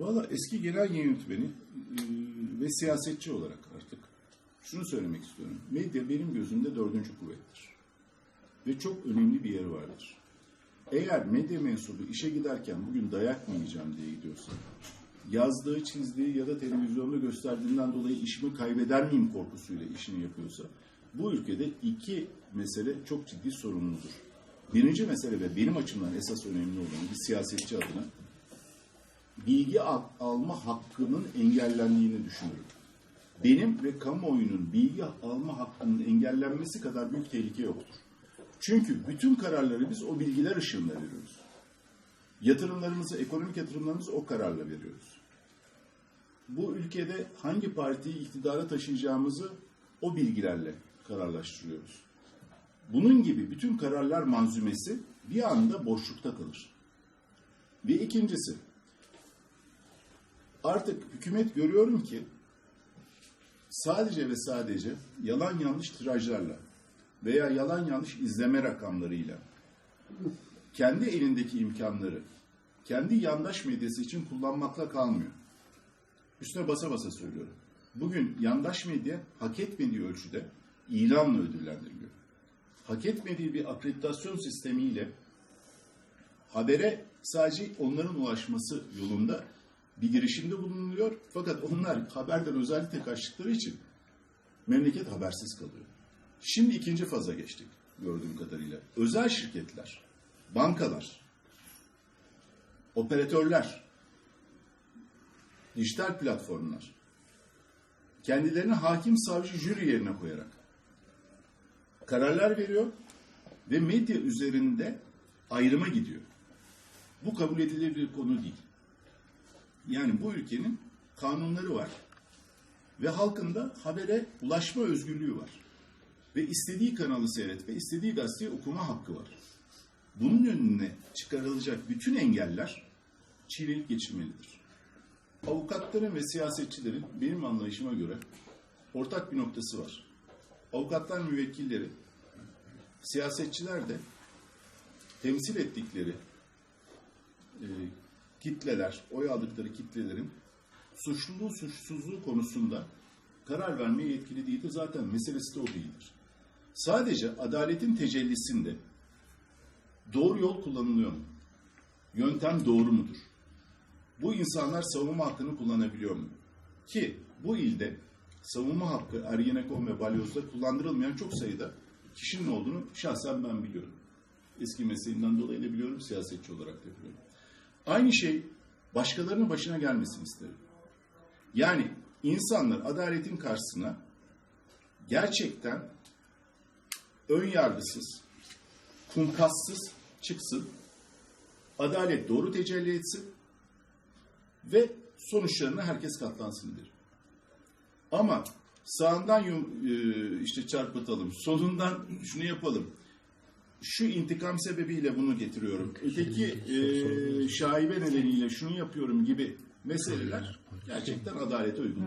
Valla eski genel yönetmeni e, ve siyasetçi olarak artık şunu söylemek istiyorum. Medya benim gözümde dördüncü kuvvettir. Ve çok önemli bir yeri vardır. Eğer medya mensubu işe giderken bugün dayak mı yiyeceğim diye gidiyorsa, yazdığı, çizdiği ya da televizyonda gösterdiğinden dolayı işimi kaybeder miyim korkusuyla işini yapıyorsa, bu ülkede iki mesele çok ciddi sorumludur. Birinci mesele ve benim açımdan esas önemli olan bir siyasetçi adına bilgi al- alma hakkının engellendiğini düşünüyorum. Benim ve kamuoyunun bilgi alma hakkının engellenmesi kadar büyük tehlike yoktur. Çünkü bütün kararları biz o bilgiler ışığında veriyoruz. Yatırımlarımızı, ekonomik yatırımlarımızı o kararla veriyoruz. Bu ülkede hangi partiyi iktidara taşıyacağımızı o bilgilerle kararlaştırıyoruz. Bunun gibi bütün kararlar manzumesi bir anda boşlukta kalır. Ve ikincisi, artık hükümet görüyorum ki sadece ve sadece yalan yanlış tirajlarla veya yalan yanlış izleme rakamlarıyla kendi elindeki imkanları kendi yandaş medyası için kullanmakla kalmıyor. Üstüne basa basa söylüyorum. Bugün yandaş medya hak etmediği ölçüde ilanla ödüllendiriliyor. Hak etmediği bir akreditasyon sistemiyle habere sadece onların ulaşması yolunda bir girişimde bulunuluyor. Fakat onlar haberden özellikle kaçtıkları için memleket habersiz kalıyor. Şimdi ikinci faza geçtik gördüğüm kadarıyla. Özel şirketler, bankalar, operatörler, dijital platformlar kendilerini hakim savcı jüri yerine koyarak kararlar veriyor ve medya üzerinde ayrıma gidiyor. Bu kabul edilir bir konu değil. Yani bu ülkenin kanunları var. Ve halkın da habere ulaşma özgürlüğü var. Ve istediği kanalı seyretme, istediği gazeteyi okuma hakkı var. Bunun önüne çıkarılacak bütün engeller çiğneyip geçilmelidir. Avukatların ve siyasetçilerin benim anlayışıma göre ortak bir noktası var. Avukatlar müvekkilleri, siyasetçiler de temsil ettikleri e, kitleler, oy aldıkları kitlelerin suçluluğu suçsuzluğu konusunda karar vermeye yetkili değildir. Zaten meselesi de o değildir. Sadece adaletin tecellisinde doğru yol kullanılıyor mu? Yöntem doğru mudur? Bu insanlar savunma hakkını kullanabiliyor mu? Ki bu ilde savunma hakkı Ergenekon ve Balyoz'da kullandırılmayan çok sayıda kişinin olduğunu şahsen ben biliyorum. Eski mesleğimden dolayı da biliyorum, siyasetçi olarak da biliyorum. Aynı şey başkalarının başına gelmesini isterim. Yani insanlar adaletin karşısına gerçekten ön yargısız, kumkassız çıksın, adalet doğru tecelli etsin ve sonuçlarına herkes katlansın derim. Ama sağından e, işte çarpıtalım, solundan şunu yapalım. Şu intikam sebebiyle bunu getiriyorum. Öteki e, şaibe nedeniyle şunu yapıyorum gibi meseleler gerçekten adalete uygun.